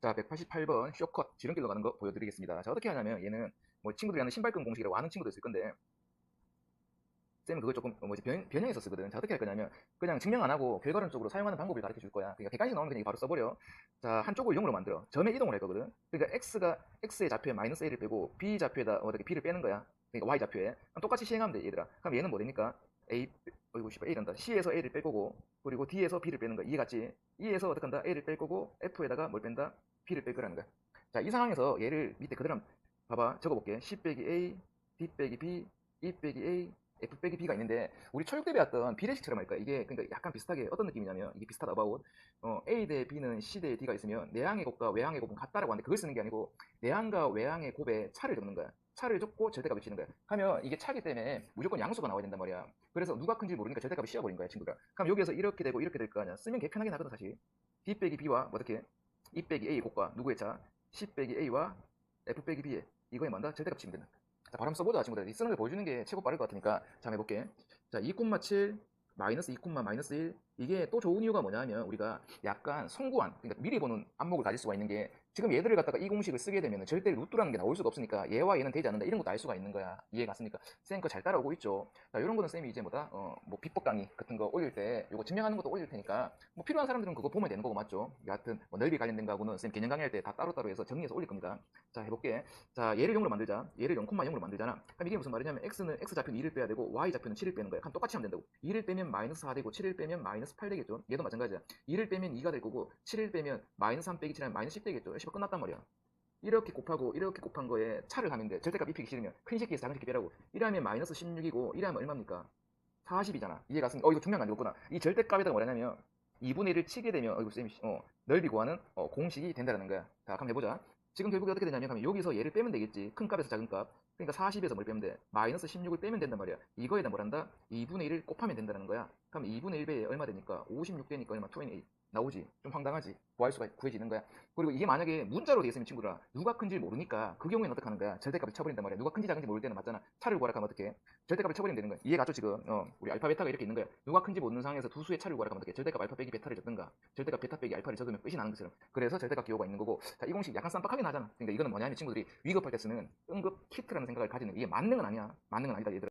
자, 188번 쇼컷 지름길로 가는 거 보여드리겠습니다. 자, 어떻게 하냐면 얘는 뭐 친구들이 하는 신발끈 공식이라고 아는 친구도 있을 건데 쌤은 그걸 조금 어, 뭐지 변, 변형해서 쓰거든. 자, 어떻게 할 거냐면 그냥 증명 안 하고 결과론적으로 사용하는 방법을 가르쳐 줄 거야. 그러니까 객관식 나오면 그냥 바로 써버려. 자, 한쪽을 0으로 만들어. 점에 이동을 할 거거든. 그러니까 x가 x의 좌표에 마이너스 a를 빼고 b 좌표에다 어떻게 b를 빼는 거야. 그러니까 y 좌표에. 그럼 똑같이 시행하면 돼, 얘들아. 그럼 얘는 뭐 되니까 a 어이구 씨발 a란다. c에서 a를 뺄 거고 그리고 d에서 b를 빼는 거야. 이해갔지? e에서 어떻게 한다? a를 뺄 거고 f에다가 뭘 뺀다? b를 뺄 거라는 거야. 자, 이 상황에서 얘를 밑에 그대로 봐봐. 적어볼게. 10 빼기 a, d 빼기 b, e 빼기 a, f 빼기 b가 있는데 우리 초육 때 배웠던 비례식처럼 할까? 이게 그러니까 약간 비슷하게 어떤 느낌이냐면 이게 비슷하다 about 어, a 대 b는 c 대 d가 있으면 내항의 곱과 외항의 곱은 같다라고 하는데 그걸 쓰는 게 아니고 내항과 외항의 곱에 차를 적는 거야. 차를 적고 절대값을 치는 거야. 하면 이게 차기 때문에 무조건 양수가 나와야 된단 말이야. 그래서 누가 큰지 모르니까 절대값을 씌워버린 거야, 친구가. 그럼 여기에서 이렇게 되고 이렇게 될 거 아니야. 쓰면 개 편하게 나거든, 사실. d 빼기 b와 뭐 어떻게? 2 빼기 a 곱과 누구의 차? 10 빼기 a와 f 빼기 b의 이거에 만다 절대값 치면 된다. 자, 한번 써보자, 친구들. 이 쓰는 걸 보여주는 게 최고 빠를 것 같으니까. 자, 해볼게. 자, 2,7 마이너스 2, 마이너스 1 이게 또 좋은 이유가 뭐냐면 우리가 약간 송구한 그러니까 미리 보는 안목을 가질 수가 있는 게 지금 얘들을 갖다가 이 공식을 쓰게 되면 절대 루트라는 게 나올 수가 없으니까 얘와 얘는 되지 않는다. 이런 것도 알 수가 있는 거야. 이해 갔습니까? 쌤 거 잘 따라오고 있죠? 자 이런 거는 쌤이 이제 뭐다? 어 뭐 비법 강의 같은 거 올릴 때 이거 증명하는 것도 올릴 테니까 뭐 필요한 사람들은 그거 보면 되는 거고 맞죠? 여하튼 뭐 넓이 관련된 거하고는 쌤 개념 강의할 때 다 따로따로 해서 정리해서 올릴 겁니다. 자 해볼게. 자 얘를 0으로 만들자. 얘를 0,0으로 만들잖아. 그럼 이게 무슨 말이냐면 x는 x 좌표는 2를 빼야 되고 y 좌표는 7을 빼는 거야. 그럼 똑같이 하면 된다고. 2를 빼면 마이너스 4 되고 7을 빼면 마이너스 8 되겠죠 얘도 마찬가지야. 2를 빼면 2가 될 거고 7을 빼면 마이너스 3 빼기 7하면 마이너스 10 되겠죠 10은 끝났단 말이야. 이렇게 곱하고 이렇게 곱한 거에 차를 하면 돼. 절대값 입히기 싫으면. 큰 새끼에서 작은 새끼 빼라고. 1하면 마이너스 16이고 1하면 얼마입니까? 40이잖아. 이해 갔습니까 어 이거 중요한 거 아니었구나. 이 절대값에다가 뭐냐면 2분의 1을 치게 되면 어이구 쌤이 어, 넓이 구하는 어, 공식이 된다는 거야. 자 한번 해보자 지금 결국에 어떻게 되냐면 그러면 여기서 얘를 빼면 되겠지. 큰 값에서 작은 값. 그러니까 40에서 뭘 빼면 돼? 마이너스 16을 빼면 된단 말이야. 이거에다 뭘 한다? 2분의 1을 곱하면 된다는 거야. 그럼 2분의 1배에 얼마 되니까? 56 되니까 얼마? 28 나오지. 좀 황당하지. 구할 수가 구해지는 거야. 그리고 이게 만약에 문자로 돼 있으면 친구들아 누가 큰지 모르니까 그 경우에는 어떻게 하는 거야? 절대값을 쳐버린단 말이야. 누가 큰지 작은지 모를 때는 맞잖아. 차를 구하라 하면 어떻게 절대값을 쳐버리면 되는 거야. 이해 갔죠 지금. 어 우리 알파 베타가 이렇게 있는 거야. 누가 큰지 모르는 상황에서 두 수의 차를 구하라 하면 어떻게 절대값 알파 빼기 베타를 적든가. 절대값 베타 빼기 알파를 적으면 끝이 나는 것처럼. 그래서 절대값 기호가 있는 거고. 자 이 공식 약간 쌈박하긴 하잖아. 그러니까 이거는 뭐냐면 친구들이 위급할 때 쓰는 응급 키트라는 생각을 가지는 게 이게 만능은 아니야. 만능은 아니다 얘들아